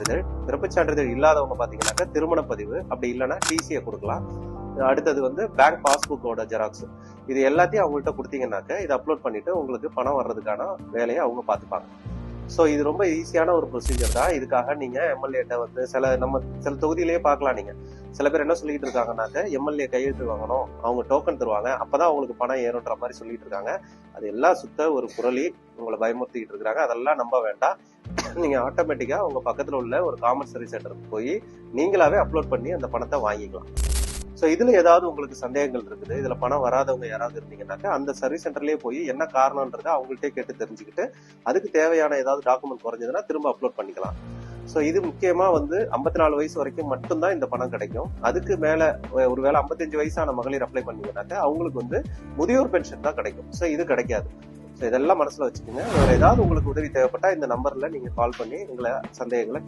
சான்றிதழ் பிறப்பு சான்றிதழ் இல்லாதவங்க பாத்தீங்கன்னாக்கா திருமண பதிவு அப்படி இல்லைன்னா டிசியை கொடுக்கலாம். அடுத்தது வந்து பேங்க் பாஸ்புக்கோட ஜெராக்ஸ் இது எல்லாத்தையும் அவங்கள்ட்ட கொடுத்தீங்கன்னாக்க இதை அப்லோட் பண்ணிட்டு உங்களுக்கு பணம் வர்றதுக்கான வேலையை அவங்க பார்த்துப்பாங்க ஸோ இது ரொம்ப ஈஸியான ஒரு ப்ரொசீஜர் தான். இதுக்காக நீங்க எம்எல்ஏட்ட வந்து சில நம்ம சில தொகுதியிலேயே பார்க்கலாம் நீங்க. சில பேர் என்ன சொல்லிட்டு இருக்காங்கனாக்க எம்எல்ஏ கையெழுத்து வாங்கணும் அவங்க டோக்கன் தருவாங்க அப்பதான் அவங்களுக்கு பணம் ஏறுன்ற மாதிரி சொல்லிட்டு இருக்காங்க. அது எல்லாம் சுத்த ஒரு குரலி உங்களை பயமுறுத்திக்கிட்டு இருக்காங்க அதெல்லாம் நம்ப வேண்டாம். நீங்க ஆட்டோமேட்டிக்கா உங்க பக்கத்துல உள்ள ஒரு காமன் சர்வீஸ் சென்டருக்கு போய் நீங்களாவே அப்லோட் பண்ணி அந்த பணத்தை வாங்கிக்கலாம். ஸோ இதுல ஏதாவது உங்களுக்கு சந்தேகங்கள் இருக்குது? இதுல பணம் வராதவங்க யாராவது இருந்தீங்கன்னாக்கா அந்த சர்வீஸ் சென்டர்லயே போய் என்ன காரணம்ன்றத அவங்கள்ட்டே கேட்டு தெரிஞ்சுக்கிட்டு அதுக்கு தேவையான ஏதாவது டாக்குமெண்ட் குறைஞ்சதுன்னா திரும்ப அப்லோட் பண்ணிக்கலாம். ஸோ இது முக்கியமா வந்து ஐம்பத்தி நாலு வயசு வரைக்கும் மட்டும்தான் இந்த பணம் கிடைக்கும். அதுக்கு மேல ஒருவேளை ஐம்பத்தஞ்சு வயசான மகளிர் அப்ளை பண்ணீங்கன்னாக்கா அவங்களுக்கு வந்து முதியோர் பென்ஷன் தான் கிடைக்கும். ஸோ இது கிடைக்காது. இதெல்லாம் மனசுல வச்சுக்கோங்க. வேற ஏதாவது உங்களுக்கு உதவி தேவைப்பட்டா இந்த நம்பர்ல நீங்க கால் பண்ணி உங்களை சந்தேகங்களை